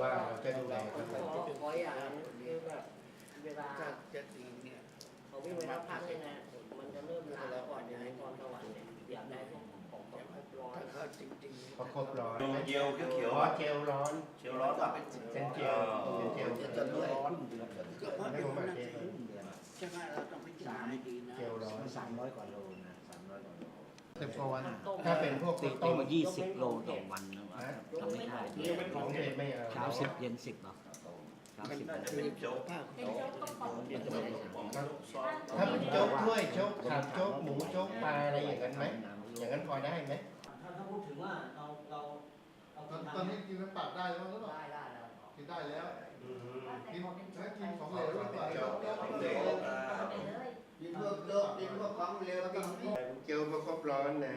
ว่าเราจะดูแลเขาขอขออย่างนั้นคือแบบเวลาถ้าจะตีเนี่ยเขาวิ่งไปแล้วพักเนี่ยนะมันจะเริ่มลาก่อนอย่างในตอนตะวันเนี่ยอยากได้พวกของครบร้อยถ้าเขาจริงๆพอครบร้อยดูเจลเขียวอ๋อเจลร้อนเจลร้อนป่ะเป็นสิบเป็นเจลเป็นเจลจะจะด้วยเกือบไม่ผมหมายเจลใช่ไหมเราต้องพิจารณาให้ดีนะเจลร้อนสามร้อยกว่าโลนะสามร้อยกว่าโล สิบกว่าวัน ถ้าเป็นพวกตีต้มมายี่สิบโลต่อวันนะทำไม่ได้ของเทศไม่เอาเช้าสิบเย็นสิบเหรอเช้ามันสิบน่าจะเป็นโจ๊กภาพเป็นโจ๊กต้องขอบคุณเป็นเลยผมถ้าเป็นโจ๊กถ้วยโจ๊กผักโจ๊กหมูโจ๊กปลาอะไรอย่างนั้นไหมอย่างนั้นพอได้ไหมถ้าพูดถึงว่าเราเราเราตอนตอนนี้กินน้ำปัดได้แล้วหรือเปล่าได้ได้แล้วกินได้แล้วอืมกินแล้วกินของเหลวหรือเปล่า ไปเลยกินพวกโจ๊กกินพวกของเหลวกินเจลพอครบร้อนนะ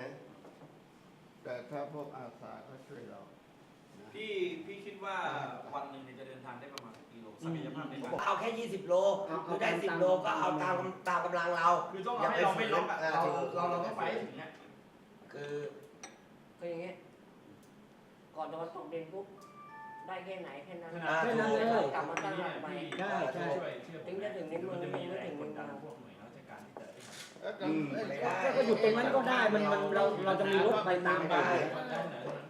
แต่ถ้าพวกอาสาก็ช่วยเราพี่พี่คิดว่าวันหนึ่งเนี่ยจะเดินทางได้ประมาณกี่กิโลศักยภาพในการ เอาแค่ 20 โลคือได้ 10 โลก็เอาตามตามกำลังเราคือต้องเอาให้เราไม่ล็อกอะอย่าเราไปฝืนเราเราต้องไปให้ถึงเนี่ยคือก็อย่างเงี้ยก่อนตะวันตกเด่นปุ๊บได้แค่ไหนแค่นั้นอ่าแค่นั้นเลยกลับมาตั้งหลักใหม่ได้ใช่ช่วยเชื่อผมถึงจะถึงในเมืองมันจะมีไม่แรถึงงกดในเมืดัอนง จะได้ทำไม่ได้ก็อยู่ตรงนั้นก็ได้มันมันเราเราจะมีรถไปตามไป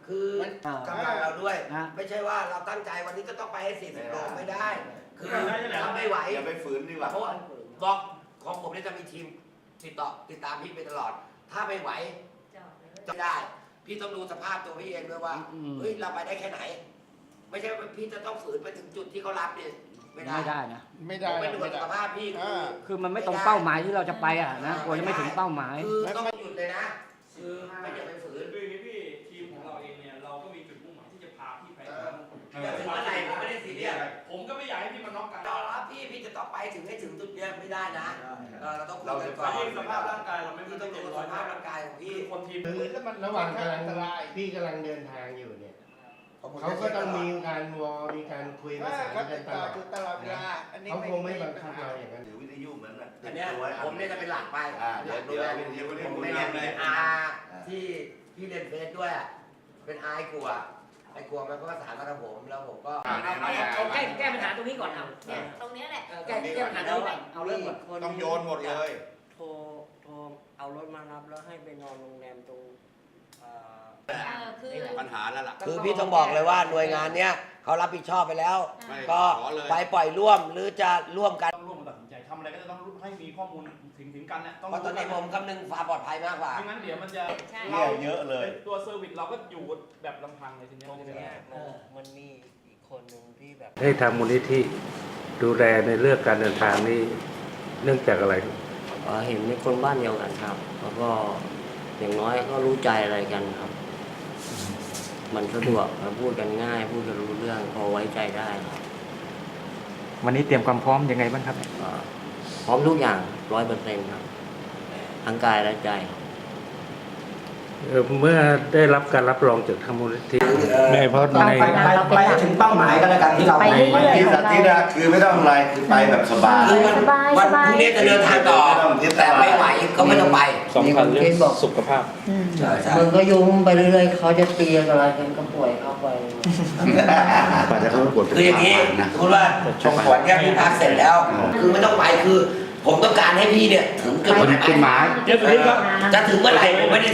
คือกำลังเราด้วย นะ ไม่ใช่ว่าเราตั้งใจวันนี้ก็ต้องไปให้40โลไม่ได้ คือถ้าไม่ไหว อย่าไปฝืนดีกว่า เพราะว่าบอกของผมเนี่ยจะมีทีมติดต่อติดตามพี่ไปตลอด ถ้าไม่ไหวจะได้ พี่ต้องดูสภาพตัวพี่เองด้วยว่าอืม เฮ้ยเราไปได้แค่ไหน ไม่ใช่ว่าพี่จะต้องฝืนไปถึงจุดที่เขารับเนี่ยไม่ได้ไม่ได้นะ ไม่ได้ผมไปตรวจสุขภาพพี่คือคือมันไม่ตรงเป้าหมายที่เราจะไปอะนะกลัวจะไม่ถึงเป้าหมาย คือต้องหยุดเลยนะ คือไม่อย่าไปฝืนคืออย่างนี้พี่ทีมของเราเองเนี่ยเราก็มีจุดมุ่งหมายที่จะพาพี่ไปทางแต่ถึงเมื่อไหร่ผมไม่ได้ซีเรียสผมก็ไม่อยากให้พี่มาน็อกกันเรารับพี่พี่จะต้องไปถึงให้ถึงจุดเนี้ยไม่ได้นะเออเราต้องคุยกันก่แล้อวนยิ่งสภาพร่างกายเราไม่พี่ไม่ต้ต้อองงดูเต็มสร้อยภาพร่างกายของพี่คือคนทีมคือแล้วมันระหว่างกำลังอันตรายพี่กำลังเดินทางอยู่เนี่ย เขาก็ต้องมีการวอลมีการคุยภาษาเขากัตินดตต่อลอดอยู่ตลอดเวลาอันนี้เขาคงไม่บังคับเราอย่างนั้นหรือวิทยุเหมือนกันอันเนี้ยผมเนี่ยจะเป็นหลักไปอ่าเดี๋ยวเดี๋ยวเดี๋ยวผมไม่เดี๋ได้ยวเป็นอาที่พี่เล่นเฟซด้วยอะเป็นอายกลัวไอ้กลัวมันก็ประสานมาทางผมแล้วผมก็เอาเอาเอาแก้แก้ปัญหาตรงนี้ก่อนเอาเนี่ยตรงเนี้ยแหละเออแก้แก้ปัญหาตรงนี้ก่อนเอาเริ่มก่อนต้องโยนหมดเลยโทรโทรเอารถมารับแล้วให้ไปนอนโรงแรมตรงเอ่อเออคือ ปัญหาแล้วล่ะ คือพี่ต้องบอกเลยว่าหน่วยงานเนี้ยเขารับผิดชอบไปแล้ว ไม่ก็ขอเลย ไปปล่อยร่วมหรือจะร่วมกันต้องร่วมกันตัดสินใจทำอะไรก็จะต้องให้มีข้อมูลถึงถึงกันเนี่ยต้องเพราะตอนนี้ผมคำนึงความปลอดภัยมากกว่า ไม่งั้นเดี๋ยวมันจะใช่เนี่ยเยอะเลย ตัวเซอร์วิสเราก็อยู่แบบลำพังเลยทีเนี้ยตรงเนี้ยมันมันมีอีกคนหนึ่งที่แบบ ให้ทางมูลนิธิดูแลในเรื่องการเดินทางนี่เนื่องจากอะไรเอ่อเห็นเป็นคนบ้านเดียวกันครับ แล้วก็อย่างน้อยก็รู้ใจอะไรกันครับ มันสะดวกครับพูดกันง่าย พูดกันรู้เรื่องพอไว้ใจได้ครับวันนี้เตรียมความพร้อมยังไงบ้างครับเอ่อพร้อมทุกอย่างร้อยเปอร์เซ็นต์ครับทั้งกายและใจเอ่อ เมื่อได้รับการรับรองจากทางมูลนิธิในเพราะใน ไปไปไปให้ถึงเป้าหมายกันแล้วกันที่เราไป เรื่อยๆ ที่สัตว์ที่นะคือไม่ต้องอะไรคือไปแบบสบาย คือมันสบายวันสบายพรุ่งนี้จะเดินทางต่อแต่ไม่ไหวก็ไม่ต้องไปสำคัญเรื่องสุขภาพ อืมใช่ใช่มันก็ยุ่งไปเรื่อยๆเขาจะตีอะไรกันก็ปล่อยเขาไป ป่าจะเขาปวดคืออย่างนี้คุณว่าวันเนี้ยพี่พักเสร็จแล้ว คือไม่ต้องไปคือ ผมต้องการให้พี่เนี่ยถึงจุดจุดหมายจะถึงเมื่อไหร่ผมไม่ได้